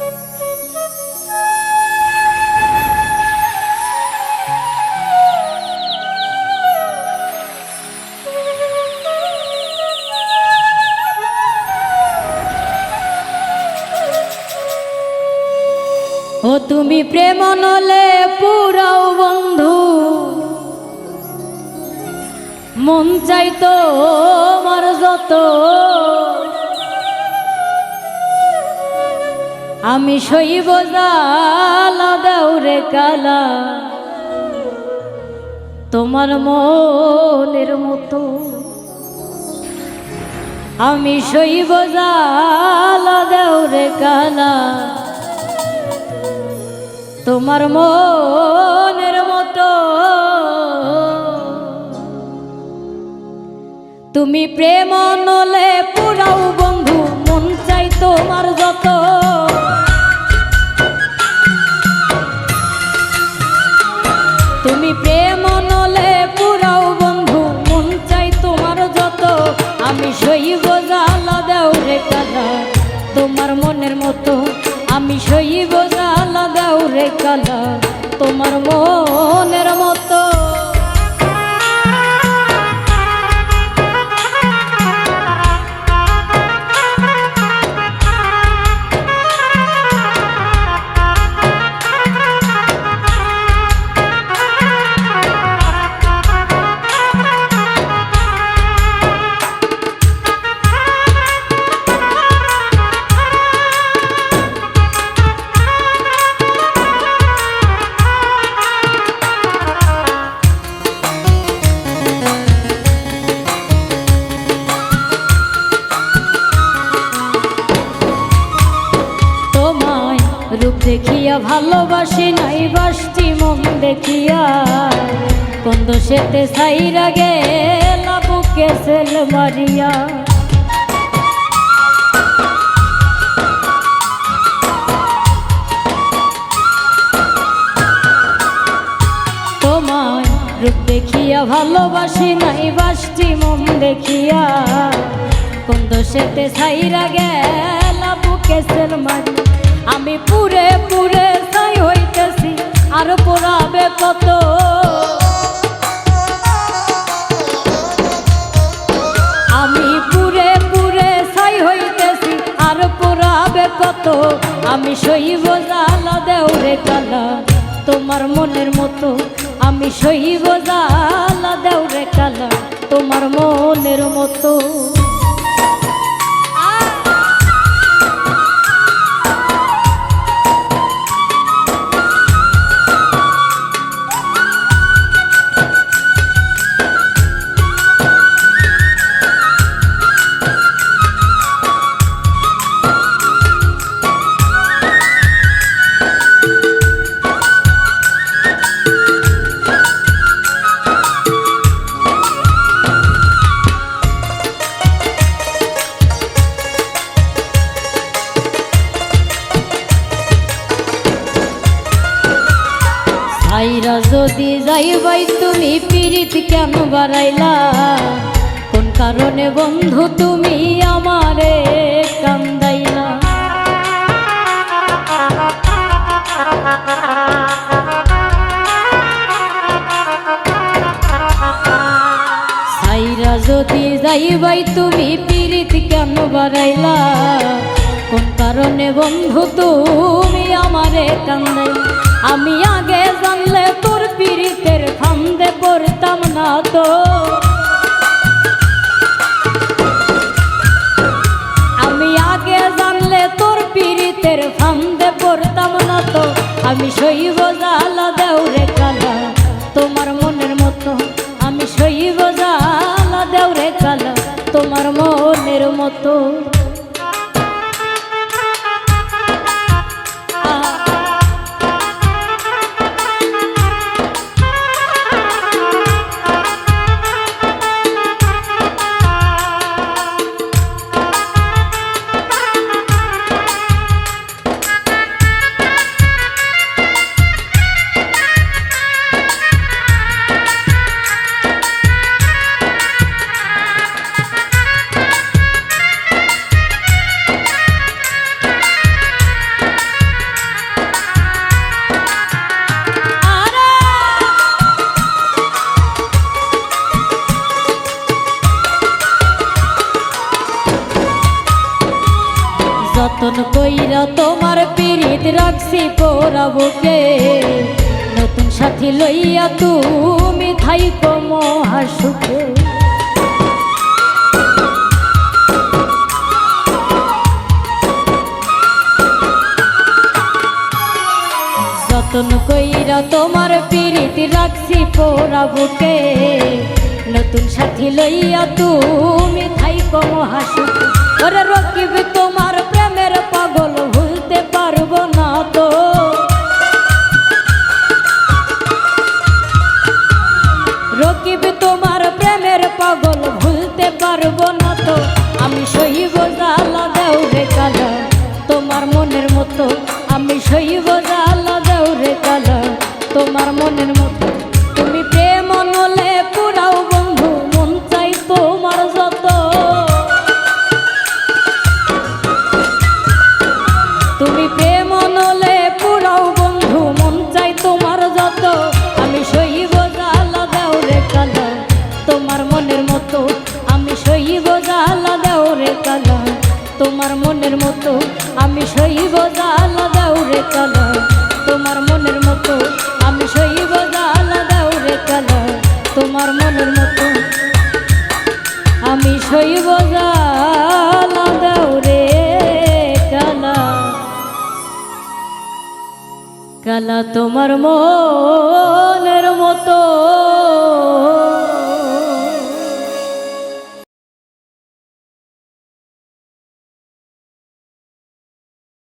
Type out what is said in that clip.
ও তুমি প্রেম নলে পুরাও বন্ধু। মন চাইতো আমার যত আমি সইব জালা দাউরে কালা। তোমার মনের মতো। আমি সইব জালা দাউরে কালা। তোমার মনের মতো। তুমি প্রেম নলে পুরাও বন্ধু, মন চাই তোমার যত। প্রেম নলে পুরাও বন্ধু, মন চাই তোমার যত। আমি সইব জালা দেও রে কালা, তোমার মনের মতো। আমি সইব জালা দেও রে কালা, তোমার মনের রূপ দেখিয়া ভালোবাসি নাই বাসটি মন দেখিয়া। কোন দোষেতে সাইরা গেলা, বুকে সেল মারিয়া। রূপ দেখিয়া ভালোবাসি নাই বাসটি মন দেখিয়া। কোন দোষেতে সাইরা গেলা, বুকে সেল মারি আমি পুরে পুরে সাই হইতেছি, আর পোড়াবে কত? আমি পুরে পুরে ছাই হইতেছি, আর পোড়াবে কত? আমি সইব জালা দেওরে কালা তোমার মনের মতো। আমি সইব জালা দেওরে কালা তোমার মনের মতো। আইরা যদি যাইবাই তুমি পিরিত কেন বাড়াইলা? কোন কারণে বন্ধু তুমি আমারে কান্দাইলা? সাইরা যদি যাইবাই তুমি পিরিত কেন বাড়াইলা? কোন কারণে বন্ধু তুমি আমারে কান্দাইলা? আমি আগে জানলে তোর পিরিতের ফান্দে পড়তাম না তো। আমি আগে জানলে তোর পিরিতের ফান্দে পড়তাম না তো। আমি সইব জালা দেওরে কালা, তোমার মনের মতো। আমি সইব জালা দেওরে কালা, তোমার মনের মতো। তোমার পীড়িত রাখছি পোড়াবুকে। নতুন সাথী লইয়া তুমি থাইকো কমহাসুকে যতন কইরা তোমার পীড়িত রাখছি পোড়া নতুন সাথী লইয়া তুমি থাইকো কমহাসুকে সহিব জ্বালা দেও রে কালা। তোমার মনের মতো আমি সহিব জ্বালা। খেলা তোমার মনের মতো।